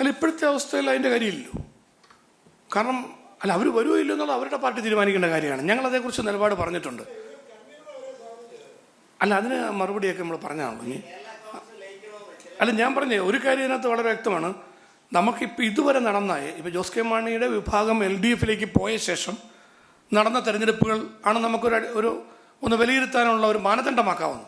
അല്ല ഇപ്പോഴത്തെ അവസ്ഥയിൽ അതിന്റെ കാര്യമില്ലല്ലോ. കാരണം അല്ല അവർ വരുമോ ഇല്ലോ എന്നുള്ളത് അവരുടെ പാർട്ടി തീരുമാനിക്കേണ്ട കാര്യമാണ്. ഞങ്ങൾ അതേക്കുറിച്ച് നിലപാട് പറഞ്ഞിട്ടുണ്ട്. അല്ല അതിന് മറുപടിയൊക്കെ നമ്മൾ പറഞ്ഞാണല്ലോ ഇനി. അല്ല ഞാൻ പറഞ്ഞേ ഒരു കാര്യം ഇതിനകത്ത് വളരെ വ്യക്തമാണ്. നമുക്കിപ്പോൾ ഇതുവരെ നടന്ന ഇപ്പോൾ ജോസ് കെ മാണിയുടെ വിഭാഗം എൽ ഡി എഫിലേക്ക് പോയ ശേഷം നടന്ന തെരഞ്ഞെടുപ്പുകൾ ആണ് നമുക്കൊരു ഒരു ഒന്ന് വിലയിരുത്താനുള്ള ഒരു മാനദണ്ഡമാക്കാവുന്നത്.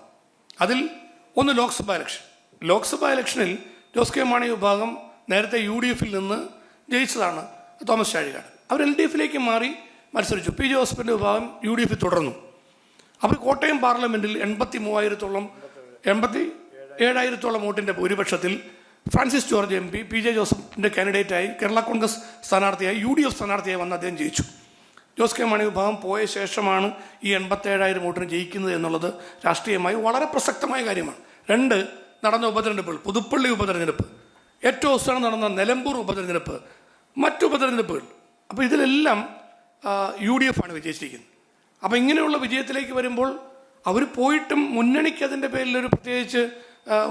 അതിൽ ഒന്ന് ലോക്സഭാ ഇലക്ഷൻ. ലോക്സഭാ ഇലക്ഷനിൽ ജോസ് കെ മാണി വിഭാഗം നേരത്തെ യു ഡി എഫിൽ നിന്ന് ജയിച്ചതാണ് തോമസ് ചാഴികാട്. അവർ എൽ ഡി എഫിലേക്ക് മാറി മത്സരിച്ചു. പി ജോസഫിന്റെ വിഭാഗം യു ഡി എഫിൽ തുടർന്നു. അപ്പോൾ കോട്ടയം പാർലമെന്റിൽ എൺപത്തി മൂവായിരത്തോളം എൺപത്തി ഏഴായിരത്തോളം വോട്ടിന്റെ ഭൂരിപക്ഷത്തിൽ Francis George M P P J ജോസഫിന്റെ കാൻഡിഡേറ്റായി കേരള കോൺഗ്രസ് സ്ഥാനാർത്ഥിയായി യു ഡി എഫ് സ്ഥാനാർത്ഥിയായി വന്ന് അദ്ദേഹം ജയിച്ചു. ജോസ് കെ മാണി വിഭാഗം പോയ ശേഷമാണ് ഈ എൺപത്തേഴായിരം വോട്ടിന് ജയിക്കുന്നത് എന്നുള്ളത് രാഷ്ട്രീയമായി വളരെ പ്രസക്തമായ കാര്യമാണ്. രണ്ട് നടന്ന ഉപതെരഞ്ഞെടുപ്പുകൾ പുതുപ്പള്ളി ഉപതെരഞ്ഞെടുപ്പ്. ഏറ്റവും അവസാനം നടന്ന നിലമ്പൂർ ഉപതെരഞ്ഞെടുപ്പ് മറ്റു ഉപതെരഞ്ഞെടുപ്പുകൾ. അപ്പോൾ ഇതിലെല്ലാം യു ഡി എഫ് ആണ് വിജയിച്ചിരിക്കുന്നത്. അപ്പോൾ ഇങ്ങനെയുള്ള വിജയത്തിലേക്ക് വരുമ്പോൾ അവർ പോയിട്ടും മുന്നണിക്ക് അതിന്റെ പേരിൽ ഒരു പ്രത്യേകിച്ച്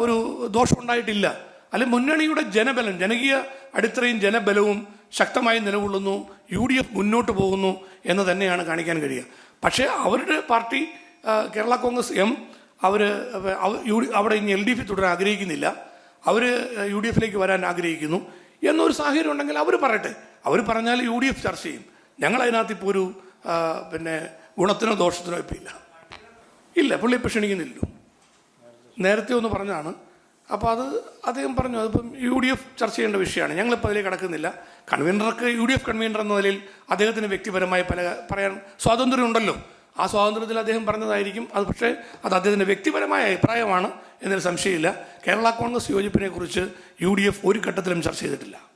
ഒരു ദോഷം ഉണ്ടായിട്ടില്ല. അല്ലെ മുന്നണിയുടെ ജനബലം ജനകീയ അടിത്തറയും ജനബലവും ശക്തമായി നിലകൊള്ളുന്നു യു ഡി എഫ് മുന്നോട്ട് പോകുന്നു എന്ന് തന്നെയാണ് കാണിക്കാൻ കഴിയുക. പക്ഷേ അവരുടെ പാർട്ടി കേരള കോൺഗ്രസ് എം അവർ അവിടെ ഇനി എൽ ഡി എഫ് തുടരാൻ ആഗ്രഹിക്കുന്നില്ല. അവർ യു ഡി എഫിലേക്ക് വരാൻ ആഗ്രഹിക്കുന്നു എന്നൊരു സാഹചര്യം ഉണ്ടെങ്കിൽ അവർ പറയട്ടെ. അവർ പറഞ്ഞാൽ യു ഡി എഫ് ചർച്ച ചെയ്യും. ഞങ്ങൾ അതിനകത്ത് ഇപ്പോൾ ഒരു പിന്നെ ഗുണത്തിനോ ദോഷത്തിനോ ഇപ്പം ഇല്ല. ഇല്ല പുള്ളി ഇപ്പം ക്ഷണിക്കുന്നില്ല നേരത്തെ ഒന്ന് പറഞ്ഞാണ് അപ്പോൾ അത് അദ്ദേഹം പറഞ്ഞു അതിപ്പം യു ഡി എഫ് ചർച്ച ചെയ്യേണ്ട വിഷയമാണ്. ഞങ്ങളിപ്പോൾ അതിലേക്ക് കടക്കുന്നില്ല. കൺവീനർക്ക് യു ഡി എഫ് കൺവീനർ എന്ന നിലയിൽ അദ്ദേഹത്തിന് വ്യക്തിപരമായി പല പറയാൻ സ്വാതന്ത്ര്യമുണ്ടല്ലോ. ആ സ്വാതന്ത്ര്യത്തിൽ അദ്ദേഹം പറഞ്ഞതായിരിക്കും. അത് പക്ഷേ അത് അദ്ദേഹത്തിന്റെ വ്യക്തിപരമായ അഭിപ്രായമാണ്. എന്നൊരു സംശയമില്ല. കേരള കോൺഗ്രസ് യോജിപ്പിനെക്കുറിച്ച് യു ഡി എഫ് ഒരു ഘട്ടത്തിലും ചർച്ച ചെയ്തിട്ടില്ല.